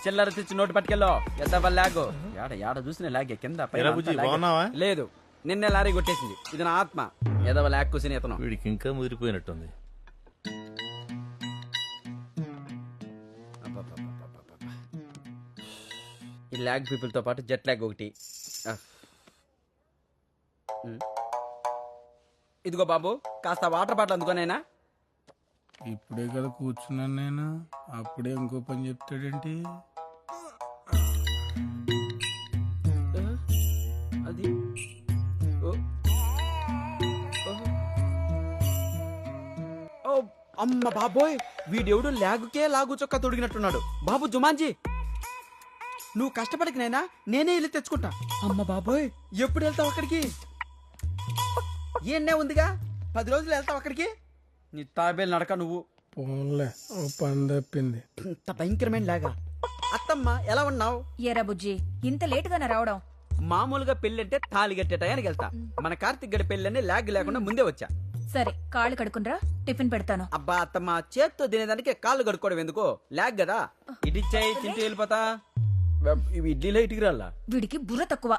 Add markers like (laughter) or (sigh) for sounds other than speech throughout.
చిల్లర తెచ్చి నోటు పట్టుకెళ్ళో ఎద్దవ లాగు యాడ యాడ చూసిన లాగే కింద పైన ఎరా అంతా బుజ్జి, లాగే. బాగున్నావా? లేదు నిన్నే లారీ కొట్టేసింది ఇది నా ఆత్మ ఎదవ లాగ్ కూసిన ఇతను వీడికి ఇంకా ముదిరిపోయినట్టుంది అబ్బబ్బబ్బబ్బబ్బబ్బ. ఈ ల్యాగ్ పీపుల్తో పాటు జెట్ ల్యాగ్ ఒకటి ఆ. ఉమ్. ఇదిగో బాబు కాస్త వాటర్ బాటిల్ అందుకోనైనా ఇప్పుడే కదా కూర్చున్నాను నేను. అప్పుడే ఇంకో పని చెప్తాడేంటి? అది? ఓ. అమ్మ బాబోయ్ వీడెవడు లాగుకే లాగు చొక్క తొడిగినట్టున్నాడు. బాబు జుమాన్జీ. నువ్వు కష్టపడక నైనా నేనే వెళ్ళి తెచ్చుకుంటా. అమ్మ బాబోయ్ ఎప్పుడు వెళ్తావు అక్కడికి? ఏనే ఉందిగా? పది రోజులు వెళ్తావు అక్కడికి? నీ తాబేలు నడక నువ్వు. పోన్లే ఓ పని తప్పింది. ఇంత భయంకరమైన లాగా. అత్తమ్మ ఎలా ఉన్నావు? ఎరా బుజ్జి ఇంత లేటుగానే రావడం. మామూలుగా పెళ్ళంటే తాళి కట్టే టయానికి వెళ్తా మన కార్తిక్ గడి పెళ్ళని లాగ్ లేకుండా ముందే వచ్చా. సరే కాళ్ళు కడుకునరా టిఫిన్ పెడతాను. అబ్బా అత్తమ్మ చేత్తో తినేదానికి కాళ్ళు కడుక్కోవడం ఎందుకు? లాగ్ కదా. ఇడిచ్చాయి తింటూ వెళ్ళిపోతా. ఇవి ఇడ్లీలో ఇటుకు రాలా వీడికి బుర్ర తక్కువ.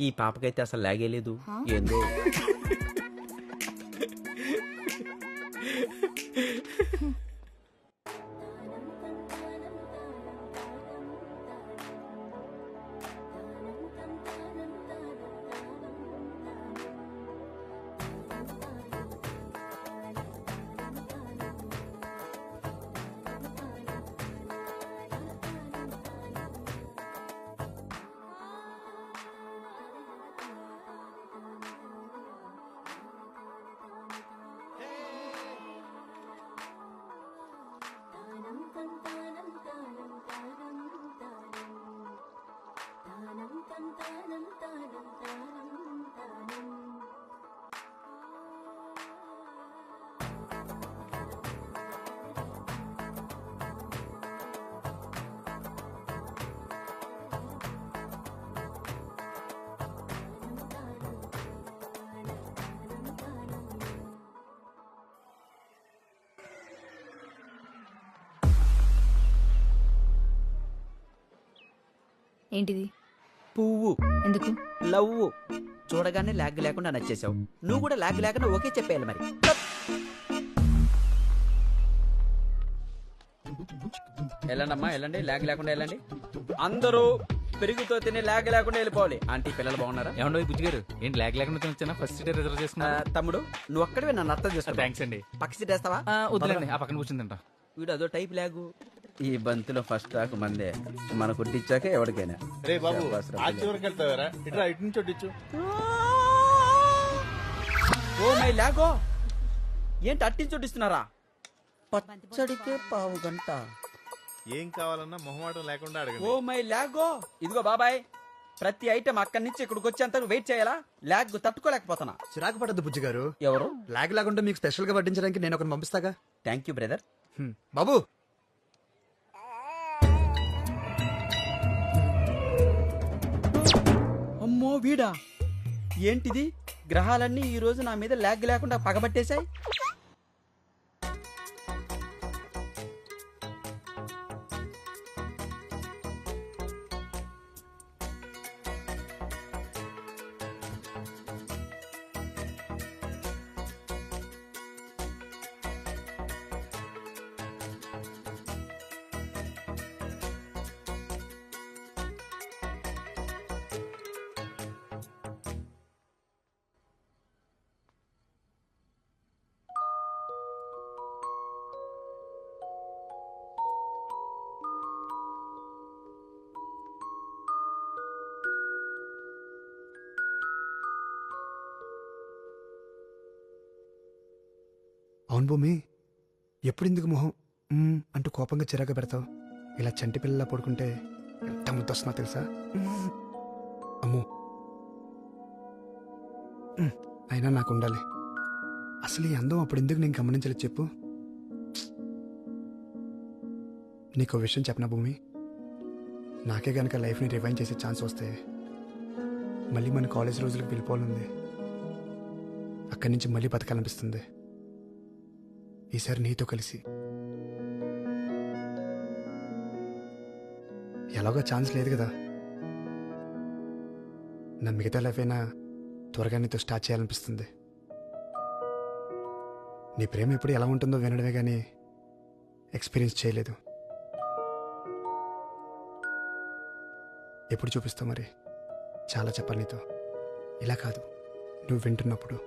ఈ పాపకైతే అసలు లాగే లేదు ఏందో? (laughs) ఏంటిది? పువ్వు. ఎందుకు? లవ్ చూడగానే లాగ్ లేకుండా నచ్చేసావు నువ్వు కూడా లాగ్ లేకుండా ఓకే చెప్పేయాలి మరి. వెళ్ళండమ్మా వెళ్ళండి. లాగ్ లేకుండా వెళ్ళండి. అందరూ పెరుగుతో తిని లాగ్ లేకుండా వెళ్ళిపోవాలి. ఆంటీ పిల్లలు బాగున్నారా? ఏమండో బుజ్జి గారు ఏంటి లేక లేకుండా తినొచ్చానా? ఫస్ట్ సీట్ రిజర్వ్ చేసుకున్నా తమ్ముడు నువ్వు ఒక్కడివే నన్ను అర్థం చేసుకో థ్యాంక్స్ అండి. పక్క సీట్ వేస్తావా ఆ, వద్దులేండి. ఆ పక్కన కూర్చుని తింటా. వీడు అదో టైప్ లాగు ఈ బంతిలో ఫస్ట్ టాక్ మందే. మన కుట్టించాక ఎవరికైనా. రే బాబు శాబాష్ రా ఆ పిల్ల. చివరికి వెళ్తావారా ఇట్లా ఇటు నుంచి ఇచ్చు. ఓ మై లాగో. ఏంటి అట్టించోటిస్తున్నారా పచ్చడికే పావు గంట. ఏం కావాలన్నా మొహమాటం లేకుండా ఓ మై లాగో. ఇదిగో బాబాయ్ ప్రతి ఐటమ్ అక్కడి నుంచి ఇక్కడికి వచ్చేంత వెయిట్ చేయాలా? లాగ్ తట్టుకోలేకపోతున్నా. చిరాకు పడద్దు బుజ్జి గారు. ఎవరు? లాగ్ లాగుంటే మీకు స్పెషల్గా వడ్డించడానికి నేను ఒకరిని పంపిస్తాగా? థ్యాంక్ యూ బ్రదర్ హ్మ్. బాబు వీడా ఏంటిది? గ్రహాలన్నీ ఈ రోజు నా మీద ల్యాగ్ లేకుండా పగబట్టేశాయి? అవును భూమి. ఎప్పుడు ఇందుకు మొహం? మ్మ్ అంటూ కోపంగా చిరాకు పెడతావు. ఇలా చంటి పిల్లలా పడుకుంటే ఎంత ముద్దొస్తున్నా తెలుసా? మ్మ్. అమ్మో. మ్మ్. అయినా నాకు ఉండాలి. అసలు ఈ అందం అప్పుడు ఎందుకు నేను గమనించలేదు చెప్పు. నీకు ఓ విషయం చెప్పనా భూమి? నాకే గనక లైఫ్ని రివైండ్ చేసే ఛాన్స్ వస్తే మళ్ళీ మన కాలేజ్ రోజులకు వెళ్ళిపోవాలంది. అక్కడి నుంచి మళ్ళీ బతకాలనిపిస్తుంది. ఈసారి నీతో కలిసి. ఎలాగో ఛాన్స్ లేదు కదా. నా మిగతా లైఫ్ అయినా త్వరగా నీతో స్టార్ట్ చేయాలనిపిస్తుంది. నీ ప్రేమ ఎప్పుడు ఎలా ఉంటుందో వినడమే కానీ ఎక్స్పీరియన్స్ చేయలేదు. ఎప్పుడు చూపిస్తావు మరి? చాలా చెప్పాలి నీతో. ఇలా కాదు. నువ్వు వింటున్నప్పుడు.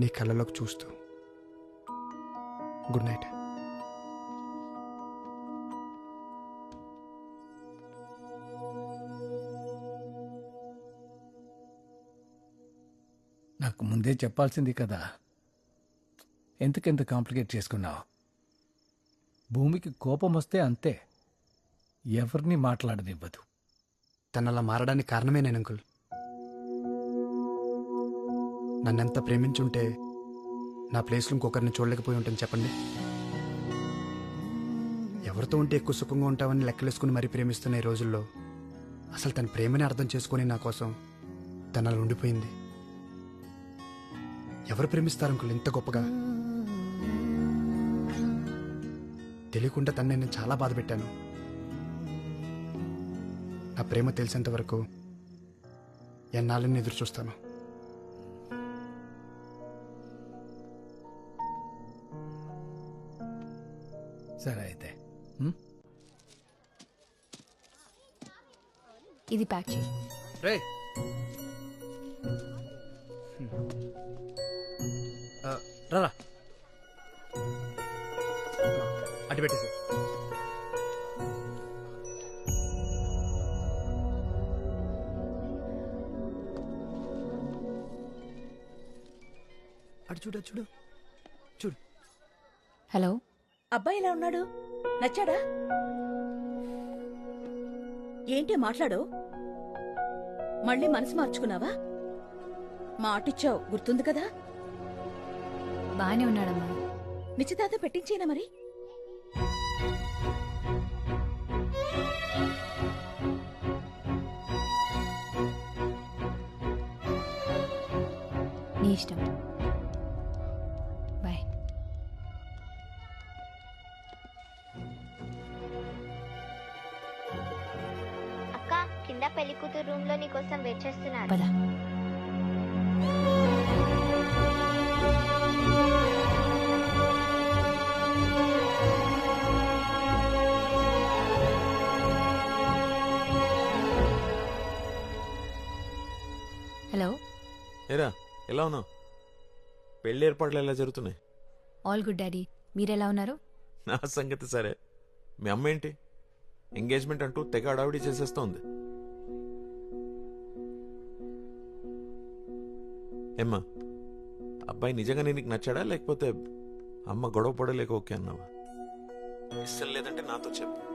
నీ కళ్ళలోకి చూస్తూ. Good night. నాకు ముందే చెప్పాల్సింది కదా. ఎందుకెంత కాంప్లికేట్ చేసుకున్నావు? భూమికి కోపం వస్తే అంతే. ఎవరిని మాట్లాడనివ్వదు. తను అలా మారడానికి కారణమే నేను అంకుల్. నన్నెంత ప్రేమించుంటే నా ప్లేస్లో ఇంకొకరిని చూడలేకపోయి ఉంటుంది చెప్పండి. ఎవరితో ఉంటే ఎక్కువ సుఖంగా ఉంటామని లెక్కలేసుకుని మరీ ప్రేమిస్తున్న ఈ రోజుల్లో అసలు తన ప్రేమని అర్థం చేసుకొని నా కోసం తన అలా ఉండిపోయింది. ఎవరు ప్రేమిస్తారు అంకుల్? ఇంత గొప్పగా? తెలియకుండా తను నేను చాలా బాధ పెట్టాను. నా ప్రేమ తెలిసేంత వరకు ఎన్నాళ్ళని ఎదురు చూస్తాను. సరే అయితే. ఇది ప్యాక్ చేయి. రే రారా. అటు పెట్టేసి. అటు చూడు చూడు. చూడు. హలో? అబ్బాయి ఎలా ఉన్నాడు? నచ్చాడా? ఏంటి మాట్లాడు? మళ్ళీ మనసు మార్చుకున్నావా? మాటిచ్చావు గుర్తుంది కదా? బాగానే ఉన్నాడమ్మా. నిశ్చితార్థం పెట్టించేనా మరి? నీ ఇష్టం. చేస్తున్నారు పద. హలో. ఏరా ఎలా ఉన్నావు? పెళ్ళి ఏర్పాట్లు ఎలా జరుగుతున్నాయి? All good daddy. మీరెలా ఉన్నారు? నా సంగతి సరే. మీ అమ్మ ఏంటి? ఎంగేజ్మెంట్ అంటూ తెగ అడావిడి చేసేస్తోంది. ఏమ్మా అబ్బాయి నిజంగానే నీకు నచ్చాడా లేకపోతే అమ్మ గొడవ పడలేక ఓకే అన్నావా? ఇష్టం లేదంటే నాతో చెప్పు.